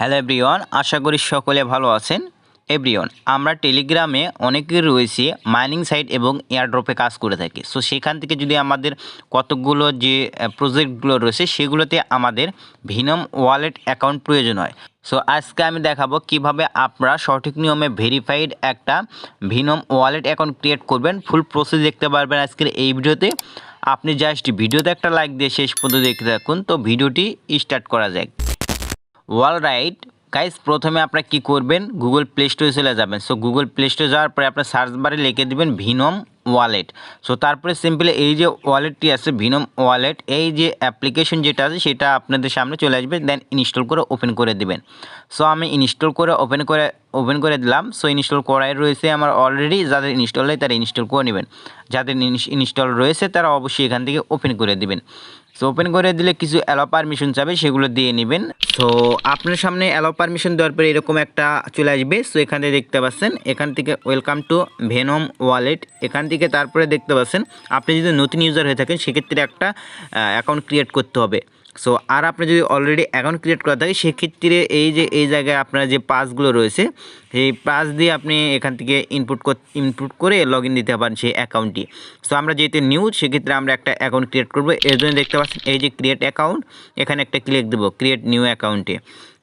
Hello everyone আশা করি সকলে ভালো আছেন। এভরিওয়ান আমরা টেলিগ্রামে অনেকেই রয়েছে মাইনিং সাইট এবং এয়ারড্রপে কাজ করে থাকি। সো সেখান থেকে যদি আমাদের কতগুলো যে প্রজেক্টগুলো রয়েছে, সেগুলোতে আমাদের ভিনম ওয়ালেট অ্যাকাউন্ট প্রয়োজন হয়। সো আজকে আমি দেখাবো কীভাবে আপনারা সঠিক নিয়মে ভেরিফাইড একটা ভিনম ওয়ালেট অ্যাকাউন্ট ক্রিয়েট করবেন। ফুল প্রসেস দেখতে পারবেন আজকের এই ভিডিওতে। আপনি জাস্ট ভিডিওতে একটা লাইক দিয়ে শেষ পর্যন্ত দেখতে থাকুন। তো ভিডিওটি স্টার্ট করা যাক। ওয়াল রাইট গাইস প্রথমে আপনারা কি করবেন? গুগল প্লে স্টোরে চলে যাবেন। সো গুগল প্লে স্টোরে যাওয়ার পরে আপনার সার্চ বারে লিখে দিবেন ভিনম ওয়ালেট সো তারপরে সিম্পলি এই যে ওয়ালেটটি আছে ভিনম ওয়ালেট এই যে অ্যাপ্লিকেশন যেটা আছে, সেটা আপনাদের সামনে চলে আসবে দেন ইনস্টল করে ওপেন করে দেবেন। সো আমি ইনস্টল করে ওপেন করে ওপেন করে দিলাম। সো ইনস্টল করাই রয়েছে আমার অলরেডি যাদের ইনস্টল হয় তারা ইনস্টল করে নেবেন। যাদের ইনস্টল রয়েছে, তারা অবশ্যই এখান থেকে ওপেন করে দিবেন। সো ওপেন করে দিলে কিছু অ্যালো পারমিশন চাবে, সেগুলো দিয়ে নেবেন। সো আপনার সামনে অ্যালো পারমিশন দেওয়ার পরে এরকম একটা চলে আসবে। সো এখান থেকে দেখতে পাচ্ছেন, এখান থেকে ওয়েলকাম টু ভেনম ওয়ালেট এখান থেকে তারপরে দেখতে পাচ্ছেন, আপনি যদি নতুন ইউজার হয়ে থাকেন, সেক্ষেত্রে একটা অ্যাকাউন্ট ক্রিয়েট করতে হবে। সো আর আপনি যদি অলরেডি অ্যাকাউন্ট ক্রিয়েট করা থাকে সেক্ষেত্রে এই যে, এই জায়গায় আপনার যে পাসগুলো রয়েছে, সেই পাস দিয়ে আপনি এখান থেকে ইনপুট ইনপুট করে লগ ইন দিতে পারেন সেই অ্যাকাউন্টটি সো আমরা যেহেতু নিউ সেক্ষেত্রে আমরা একটা অ্যাকাউন্ট ক্রিয়েট করব। এর জন্য দেখতে পাচ্ছেন, এই যে ক্রিয়েট অ্যাকাউন্ট এখানে একটা ক্লিক দেবো ক্রিয়েট নিউ অ্যাকাউন্টে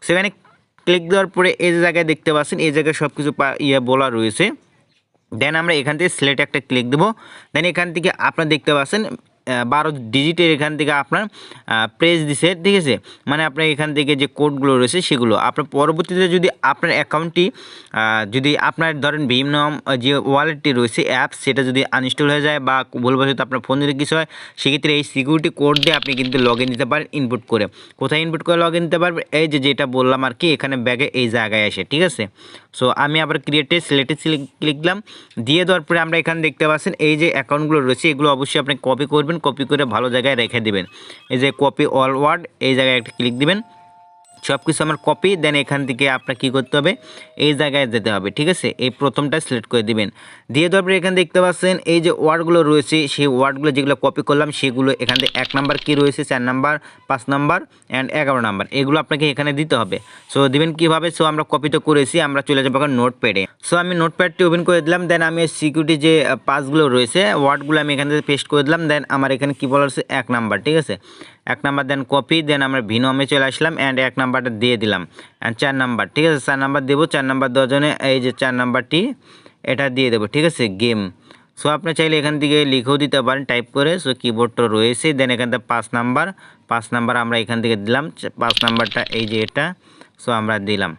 সেখানে ক্লিক দেওয়ার পরে এই যে জায়গায় দেখতে পাচ্ছেন, এই জায়গায় সব কিছু ইয়ে বলা রয়েছে। দেন আমরা এখান থেকে সিলেক্ট একটা ক্লিক দেবো। দেন এখান থেকে আপনারা দেখতে পাচ্ছেন বারো ডিজিটের এখান থেকে আপনার প্রেস দিছে, ঠিক আছে? মানে আপনার এখান থেকে যে কোডগুলো রয়েছে সেগুলো। আপনার পরবর্তীতে যদি আপনার অ্যাকাউন্টটি যদি আপনার ধরেন ভিম নাম যে ওয়ালেটটি রয়েছে অ্যাপস সেটা যদি আনইনস্টল হয়ে যায় বা ভুলবশত আপনার ফোন যদি কিছু হয়, সেক্ষেত্রে এই সিকিউরিটি কোড দিয়ে আপনি কিন্তু লগ ইন দিতে পারেন ইনপুট করে। কোথায় ইনপুট করে লগ ইন দিতে পারবেন এই যে যেটা বললাম আর কি, এখানে ব্যাগে এই জায়গায় আসে, ঠিক আছে? সো আমি আবার ক্রিয়েটে সিলেক্টে ক্লিক দিলাম দিয়ে দেওয়ার পরে আমরা এখানে দেখতে পাচ্ছেন, এই যে অ্যাকাউন্টগুলো রয়েছে, এগুলো অবশ্যই আপনি কপি করবেন কপি করে ভালো জায়গায় রেখে দিবেন। এই যে কপি অল ওয়ার্ড এই জায়গায় একটা ক্লিক দিবেন। সব কিছু আমার কপি দেন এখান থেকে আপনার কী করতে হবে? এই জায়গায় যেতে হবে, ঠিক আছে? এই প্রথমটা সিলেক্ট করে দিবেন। দিয়ে দেওয়ার পরে এখানে দেখতে পাচ্ছেন, এই যে ওয়ার্ডগুলো রয়েছে, সেই ওয়ার্ডগুলো যেগুলো কপি করলাম, সেগুলো এখান থেকে এক নাম্বার কী রয়েছে? চার নাম্বার পাঁচ নাম্বার অ্যান্ড এগারো নাম্বার এগুলো আপনাকে এখানে দিতে হবে। সো দিবেন কীভাবে? সো আমরা কপি তো করেছি, আমরা চলে যাব এখন নোট প্যাডে সো আমি নোট প্যাডটি ওপেন করে দিলাম দেন আমি সিকিউরিটি যে পাসগুলো রয়েছে ওয়ার্ডগুলো আমি এখান থেকে পেস্ট করে দিলাম দেন আমার এখানে কী বলা হচ্ছে এক নাম্বার ঠিক আছে? এক নাম্বার দেন কপি, দেন আমরা ভিনোমে চলে আসলাম অ্যান্ড এক নাম্বারটা দিয়ে দিলাম। অ্যান্ড চার নাম্বার, ঠিক আছে, চার নাম্বার দেবো, চার নাম্বার দশজনে এই যে চার নাম্বারটি, এটা দিয়ে দেবো, ঠিক আছে গেম সো আপনি চাইলে এখান থেকে লিখেও দিতে পারেন টাইপ করে সো কিবোর্ডটা রয়েছে দেন এখান থেকে পাঁচ নাম্বার পাঁচ নাম্বার আমরা এখান থেকে দিলাম, পাঁচ নাম্বারটা এই যে এটা। সো আমরা দিলাম।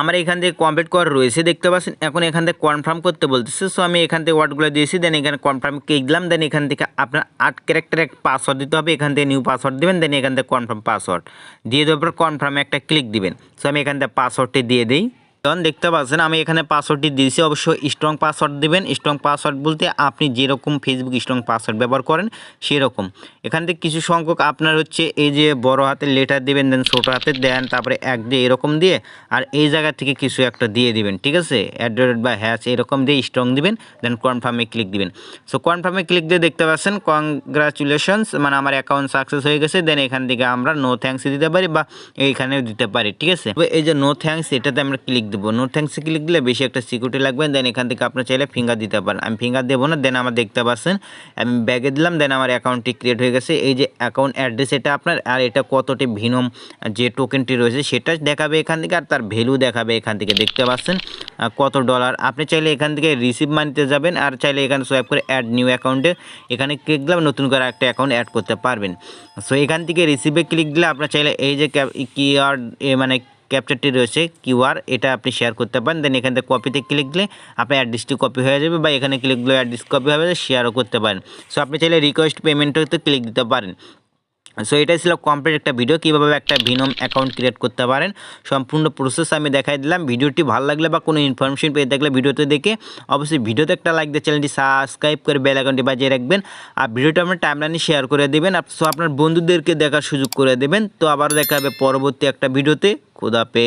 আমার এখান থেকে কমপ্লিট করা রয়েছে, দেখতে পাচ্ছেন? এখন এখান থেকে কনফার্ম করতে বলতেছে। সো আমি এখান থেকে ওয়ার্ডগুলো দিয়েছি দেন এখানে কনফার্ম ক্লিক দিলাম দেন এখান থেকে আপনার আট ক্যারেক্টার এক পাসওয়ার্ড দিতে হবে, এখান থেকে নিউ পাসওয়ার্ড দেবেন দেন এখান থেকে কনফার্ম পাসওয়ার্ড দিয়ে দেওয়ার পর কনফার্মে একটা ক্লিক দিবেন। সো আমি এখান থেকে পাসওয়ার্ডটি দিয়ে দিই। দেখতে পাচ্ছেন আমি এখানে পাসওয়ার্ডটি দিয়েছি। অবশ্যই স্ট্রং পাসওয়ার্ড দেবেন। স্ট্রং পাসওয়ার্ড বলতে আপনি যেরকম ফেসবুক স্ট্রং পাসওয়ার্ড ব্যবহার করেন, সেরকম। এখান থেকে কিছু সংখ্যক আপনার হচ্ছে এই যে বড় হাতের লেটার দেবেন দেন ছোটো হাতে দেন, তারপরে এক দিয়ে এরকম দিয়ে আর এই জায়গা থেকে কিছু একটা দিয়ে দিবেন, ঠিক আছে? অ্যাড্রেড বা হ্যাচ এরকম দিয়ে স্ট্রং দিবেন দেন কনফার্মে ক্লিক দিবেন। সো কনফার্মে ক্লিক দিয়ে দেখতে পাচ্ছেন কংগ্রাচুলেশনস মানে আমার অ্যাকাউন্ট সাকসেস হয়ে গেছে দেন এখান থেকে আমরা নো থ্যাঙ্কস দিতে পারি বা এইখানেও দিতে পারি, ঠিক আছে? এই যে নো থ্যাঙ্কস এটাতে আমরা ক্লিক দেবো। নো থ্যাঙ্কসে ক্লিক দিলে বেশি একটা সিকিউরিটি লাগবে দেন এখান থেকে আপনার চাইলে ফিঙ্গার দিতে পারেন। আমি ফিঙ্গার দেবো না দেন আমার দেখতে পাচ্ছেন, আমি ব্যাগে দিলাম দেন আমার অ্যাকাউন্টটি ক্রিয়েট হয়ে গেছে। এই যে অ্যাকাউন্ট অ্যাড্রেস এটা আপনার, আর এটা কতটি ভিনম যে টোকেনটি রয়েছে সেটা দেখাবে এখান থেকে, আর তার ভ্যালু দেখাবে এখান থেকে। দেখতে পাচ্ছেন কত ডলার আপনি চাইলে এখান থেকে রিসিভ মানিতে যাবেন, আর চাইলে এখানে সোয়াইপ করে অ্যাড নিউ অ্যাকাউন্টে এখানে ক্লিক দিলাম নতুন করে একটা অ্যাকাউন্ট অ্যাড করতে পারবেন। সো এখান থেকে রিসিভে ক্লিক দিলে আপনার চাইলে এই যে কি আর মানে ক্যাপচারটি রয়েছে, কিউআর, এটা আপনি শেয়ার করতে পারেন দেন এখান থেকে কপিতে ক্লিক দিলে আপনার অ্যাড্রেসটি কপি হয়ে যাবে বা এখানে ক্লিক দিলে অ্যাড্রেস কপি হবে শেয়ারও করতে পারেন। সো আপনি চাইলে রিকোয়েস্ট পেমেন্টও ক্লিক দিতে পারেন। সো এটাই ছিল কমপ্লিট একটা ভিডিও কীভাবে একটা ভিনম অ্যাকাউন্ট ক্রিয়েট করতে পারেন। সম্পূর্ণ প্রসেস আমি দেখাই দিলাম। ভিডিওটি ভালো লাগলে বা কোনো ইনফরমেশন পেয়ে থাকলে ভিডিওতে দেখে অবশ্যই ভিডিওতে একটা লাইক দিয়ে চ্যানেলটি সাবস্ক্রাইব করে বেল অ্যাকাউন্টটি বাজিয়ে রাখবেন। আর ভিডিওটা আপনার টাইমলাইনে শেয়ার করে দেবেন। সো আপনার বন্ধুদেরকে দেখার সুযোগ করে দেবেন। তো আবার দেখা হবে পরবর্তী একটা ভিডিওতে খুদাপে